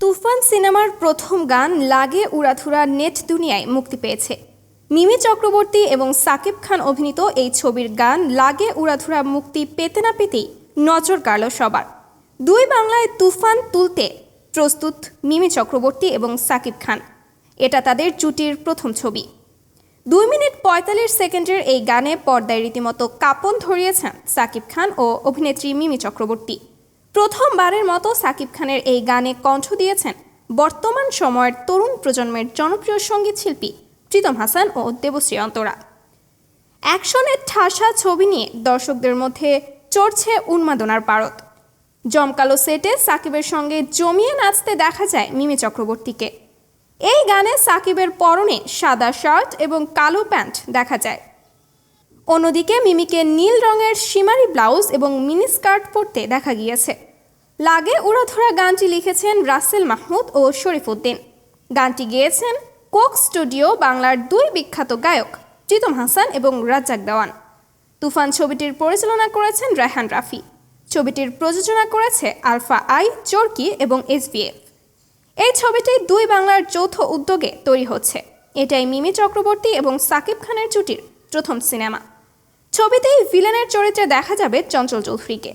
তুফান সিনেমার প্রথম গান লাগে উড়াধুরা নেট দুনিয়ায় মুক্তি পেয়েছে। মিমি চক্রবর্তী এবং সাকিব খান অভিনীত এই ছবির গান লাগে উড়াধুরা মুক্তি পেতে না পেতেই নজর কাড়ল সবার। দুই বাংলায় তুফান তুলতে প্রস্তুত মিমি চক্রবর্তী এবং সাকিব খান। এটা তাদের জুটির প্রথম ছবি। দুই মিনিট পঁয়তাল্লিশ সেকেন্ডের এই গানে পর্দায় রীতিমতো কাঁপন ধরিয়েছেন সাকিব খান ও অভিনেত্রী মিমি চক্রবর্তী। প্রথমবারের মতো সাকিব খানের এই গানে কণ্ঠ দিয়েছেন বর্তমান সময়ের তরুণ প্রজন্মের জনপ্রিয় সংগীত শিল্পী প্রীতম হাসান ও দেবশ্রী অন্তরা। অ্যাকশনের ঠাসা ছবি নিয়ে দর্শকদের মধ্যে চড়ছে উন্মাদনার পারত জমকালো সেটে সাকিবের সঙ্গে জমিয়ে নাচতে দেখা যায় মিমি চক্রবর্তীকে। এই গানে সাকিবের পরনে সাদা শার্ট এবং কালো প্যান্ট দেখা যায়। অন্যদিকে মিমিকে নীল রঙের সীমারি ব্লাউজ এবং মিনি স্কার্ট পরতে দেখা গিয়েছে। লাগে উড়াধরা গানটি লিখেছেন রাসেল মাহমুদ ও শরীফুদ্দিন গানটি গেয়েছেন কোক স্টুডিও বাংলার দুই বিখ্যাত গায়ক প্রীতম হাসান এবং রাজ্জাক দেওয়ান। তুফান ছবিটির পরিচালনা করেছেন রায়হান রাফি। ছবিটির প্রযোজনা করেছে আলফা আই, চরকি এবং এসবিএফ এই ছবিটি দুই বাংলার যৌথ উদ্যোগে তৈরি হচ্ছে। এটাই মিমি চক্রবর্তী এবং সাকিব খানের জুটির প্রথম সিনেমা। ছবিতেই ভিলেনের চরিত্রে দেখা যাবে চঞ্চল চৌধুরীকে।